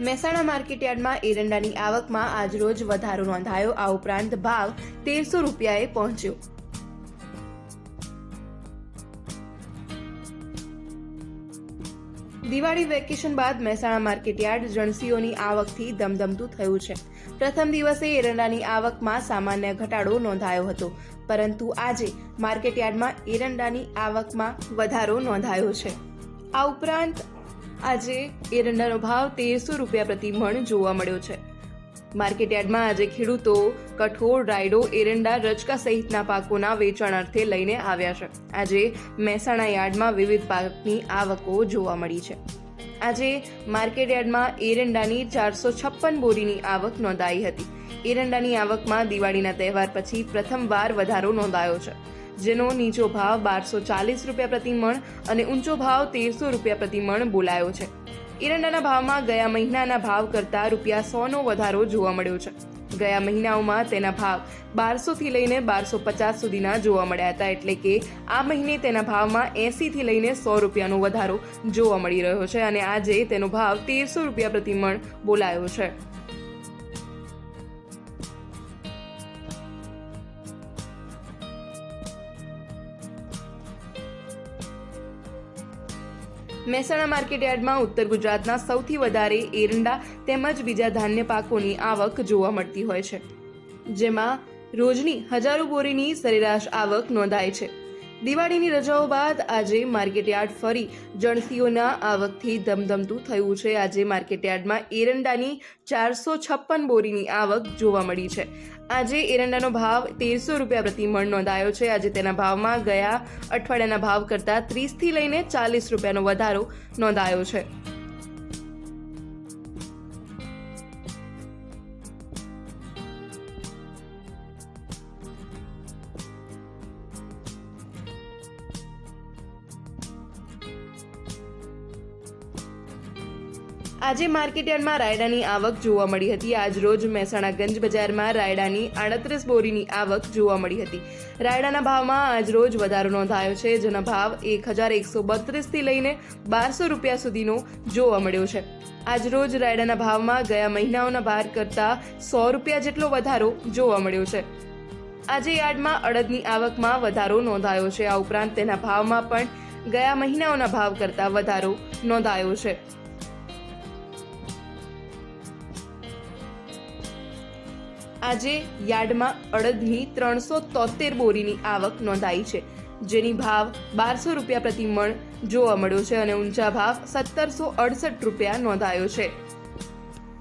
મહેસાણા માર્કેટયાર્ડમાં એરંડાની આવકમાં આજરોજ વધારો નોંધાયો. આ ઉપરાંત ભાવ તેરસો રૂપિયાએ પહોંચ્યો. દિવાળી વેકેશન બાદ મહેસાણા માર્કેટયાર્ડ જણસીઓની આવકથી ધમધમતું થયું છે. પ્રથમ દિવસે એરંડાની આવકમાં સામાન્ય ઘટાડો નોંધાયો હતો. પરંતુ આજે માર્કેટયાર્ડમાં એરંડાની આવકમાં વધારો નોંધાયો છે. આ ઉપરાંત આજે એરંડાનો ભાવ તેરસો રૂપિયા પ્રતિ મણ જોવા મળ્યો છે. માર્કેટયાર્ડમાં આજે ખેડૂતો કઠોળ, રાયડો, એરંડા રચકા સહિતના પાકોના વેચાણ અર્થે લઈને આવ્યા છે. આજે મહેસાણા યાર્ડમાં વિવિધ પાકની આવકો જોવા મળી છે. આજે માર્કેટયાર્ડમાં એરંડાની ચારસો છપ્પન બોરીની આવક નોંધાઈ હતી. એરંડાની આવકમાં દિવાળીના તહેવાર પછી પ્રથમવાર વધારો નોંધાયો છે. જેનો નીચો ભાવ બારસો ચાલીસ રૂપિયા પ્રતિ મણ અને ઊંચો ભાવ તેરસો રૂપિયા પ્રતિ મણ બોલાયો છે. એરંડાના ભાવમાં ગયા મહિનાના ભાવ કરતાં રૂપિયા સોનો વધારો જોવા મળ્યો છે. ગયા મહિનાઓમાં તેના ભાવ બારસોથી લઈને બારસો પચાસ સુધીના જોવા મળ્યા હતા એટલે કે આ મહિને તેના ભાવમાં એંસીથી લઈને સો રૂપિયાનો વધારો જોવા મળી રહ્યો છે અને આજે તેનો ભાવ તેરસો રૂપિયા પ્રતિ મણ બોલાયો છે. મહેસાણા માર્કેટયાર્ડમાં ઉત્તર ગુજરાતના સૌથી વધારે એરંડા તેમજ બીજા ધાન્ય પાકોની આવક જોવા મળતી હોય છે, જેમાં રોજની હજારો બોરીની સરેરાશ આવક નોંધાય છે. દિવાળીની રજાઓ બાદ આજે માર્કેટયાર્ડ ફરી. જણસીઓના આવકથી ધમધમતું થયું છે. આજે માર્કેટયાર્ડમાં એરંડાની ચારસો છપ્પન બોરીની આવક જોવા મળી છે. આજે એરંડાનો ભાવ તેરસો રૂપિયા પ્રતિ મણ નોંધાયો છે. આજે તેના ભાવમાં ગયા અઠવાડિયાના ભાવ કરતાં ત્રીસથી લઈને ચાલીસ રૂપિયાનો વધારો નોંધાયો છે. આજે માર્કેટયાર્ડમાં રાયડાની આવક જોવા મળી હતી. આજરોજ મહેસાણા ગંજ બજારમાં રાયડાની આડત્રીસ બોરીની આવક જોવા મળી હતી. રાયડાના ભાવમાં આજરોજ વધારો નોંધાયો છે, જેનો ભાવ એક હજાર એકસો બત્રીસથી લઈને બારસો રૂપિયા સુધીનો જોવા મળ્યો છે. આજરોજ રાયડાના ભાવમાં ગયા મહિનાઓના ભાર કરતાં સો રૂપિયા જેટલો વધારો જોવા મળ્યો છે. આજે યાર્ડમાં અડદની આવકમાં વધારો નોંધાયો છે. આ ઉપરાંત તેના ભાવમાં પણ ગયા મહિનાઓના ભાવ કરતાં વધારો નોંધાયો છે. આજે યાર્ડમાં અડદની ત્રણસો તોતેર બોરીની આવક નોંધાઈ છે, જેની ભાવ બારસો રૂપિયા પ્રતિ મણ જોવા મળ્યો છે અને ઊંચા ભાવ સત્તરસો અડસઠ રૂપિયા નોંધાયો છે.